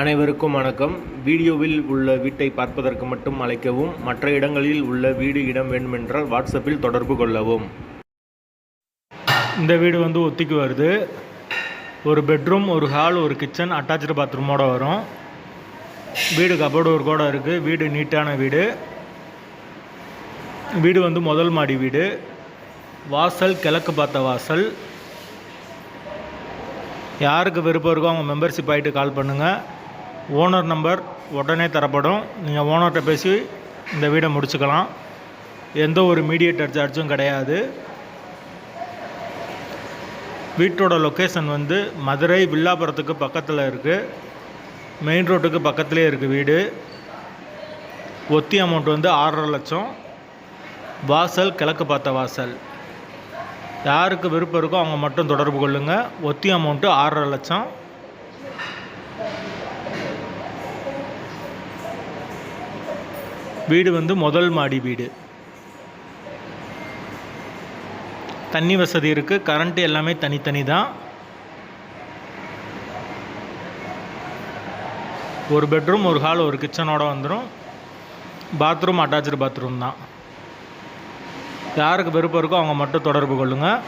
அனைவருக்கும் வணக்கம். வீடியோவில் உள்ள வீட்டை பார்ப்பதற்கு மட்டும் அழைக்கவும் மற்ற இடங்களில் உள்ள வீடு இடம் வேண்டுமென்றால் வாட்ஸ்அப்பில் தொடர்பு கொள்ளவும். இந்த வீடு வந்து ஒத்திக்கு வருது. ஒரு பெட்ரூம் ஒரு ஹால் ஒரு கிச்சன் அட்டாச்சு பாத்ரூமோடு வரும். வீடு கபோர்டு ஒரு கூட இருக்குது வீடு நீட்டான வீடு. வீடு வந்து முதல் மாடி வீடு. வாசல் கிழக்கு பார்த்த வாசல். யாருக்கு விருப்பம் இருக்கோ அவங்க மெம்பர்ஷிப் ஆகிட்டு கால் பண்ணுங்கள் ஓனர் நம்பர் உடனே தரப்படும். நீங்கள் ஓனர்கிட்ட பேசி இந்த வீடை முடிச்சுக்கலாம். எந்த ஒரு மீடியேட்டர் சார்ஜும் கிடையாது. வீட்டோட லொக்கேஷன் வந்து மதுரை வில்லாபுரத்துக்கு பக்கத்தில் இருக்குது மெயின் ரோட்டுக்கு பக்கத்துலேயே இருக்குது வீடு. ஒத்தி அமௌண்ட் வந்து ஆறரை லட்சம். வாசல் கிழக்கு பார்த்த வாசல். யாருக்கு விருப்பம் இருக்கோ அவங்க மட்டும் தொடர்பு கொள்ளுங்கள் ஒத்தி அமௌண்ட்டு ஆறரை லட்சம். வீடு வந்து முதல் மாடி வீடு. தண்ணி வசதி இருக்குது கரண்ட்டு எல்லாமே தனித்தனி தான். ஒரு பெட்ரூம் ஒரு ஹால் ஒரு கிச்சனோட வந்துடும் பாத்ரூம் அட்டாச்சு பாத்ரூம் தான். யாருக்கு விருப்பம் இருக்கோ அவங்க மட்டும் தொடர்பு கொள்ளுங்கள்